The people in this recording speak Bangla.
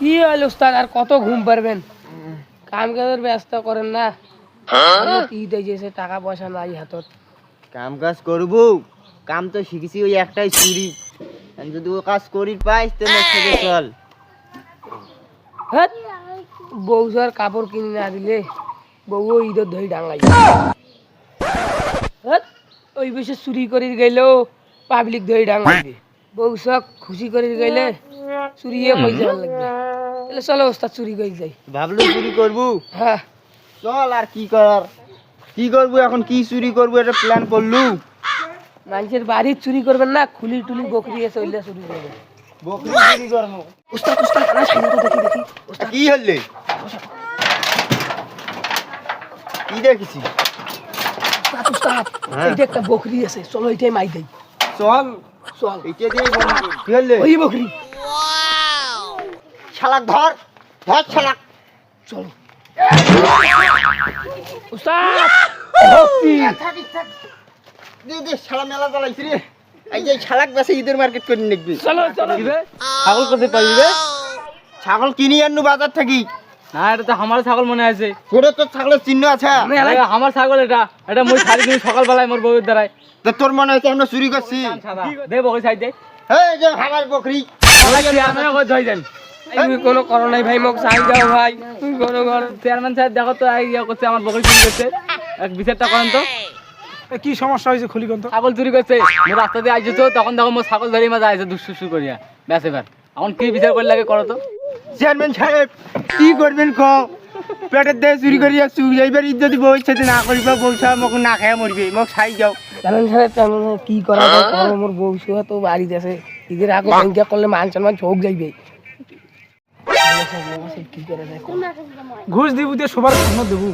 কি হলো উস্তাদ? আর কত ঘুম পারবেন কাম কাজের ব্যস্ত করেন না। ঈদ হয়েছে টাকা পয়সা নাই হাতত। কাম কাজ করব। কাম তো শিখেছি ওই একটাই চুরি। যদি ও কাজ করি পাইস তো চল। হ্যাঁ বউ সর কাপড় কিনে না দিলে বউ ঈদের ধরি ডাঙাই হ্যাঁ ওই বেশি চুরি করে গেলেও পাবলিক ধরি ডাঙাইবে বউ সব খুশি করে গেলে চুরিয়ে যাওয়ার লাগবে। তাহলে চলো ওস্তাদ চুরি করে যাই। ভাবলো চুরি করব। হ্যাঁ। চল আর কি করার? কি করব এখন? কি চুরি করব? এটা প্ল্যান করলু? মানুষের বাড়ির চুরি করবেন না খুলি টুলি বকরি আছে ওইটা চুরি করবেন বকরি চুরি করব। উস্তাদ উস্তাদ না সাইনটা দেখি দেখি। কি হলে কি দেখেছি? উস্তাদ উস্তাদ হ্যাঁ। এইটা একটা বকরি আছে চলো এটাই মাই দেই। চল। চল। এটা দিয়ে কি হলে ওই বকরি। শালাক ধর ধর শালাক চলো। উস্তাদ! বকরি দে দে শালা মেলা চালাইছি রে। এই যে শালাক বেসে ঈদের মার্কেট করে নিবি চলো চলো। ছাগল করতে পারবি রে? ছাগল কিনি আনু বাজার থাকি। না এটা তো আমার ছাগল মনে আছে। তোরে তোর ছাগলের চিহ্ন আছে। আমি এ, আমার ছাগল এটা। এটা মই ছাড়ি দিই সকালবেলায় মোর বউয়ের দ্বারাই তা তোর মনে হচ্ছে আমরা চুরি করছি? দে বকে সাইড দে। এই যে আমার বকরি। ধরে দেন। তুমি কোনো করো নাই ভাই মোক চাই দাও ভাই। তুমি কোনো করো চেয়ারম্যান সাহেব দেখো তো এই ইয়ে করছে আমার বকরি চুরি করছে এক বিচারটা করেন তো। কি সমস্যা হয়েছে খুলি কোন ছাগল চুরি করছে মোর রাস্তা দিয়ে আইছো তো তখন দেখো মোর ছাগল ধরে মাঝে আইছে দুষ্টু করিয়া ব্যাস এবার এখন কি বিচার করে লাগে করো তো? চেয়ারম্যান সাহেব কি করবেন ক পেটের দিয়ে চুরি করি চুরি যাইবার যদি বউ সাথে না করিব বউ সাহেব মোক না খাই মরবে মোক চাই যাও। কি করা যায় মোর বউ শুয়া তো বাড়িতে আছে ঈদের আগে করলে মান সম্মান চোখ যাইবে। ঘুষ দিব দিয়ে সবার সামনে দেবো।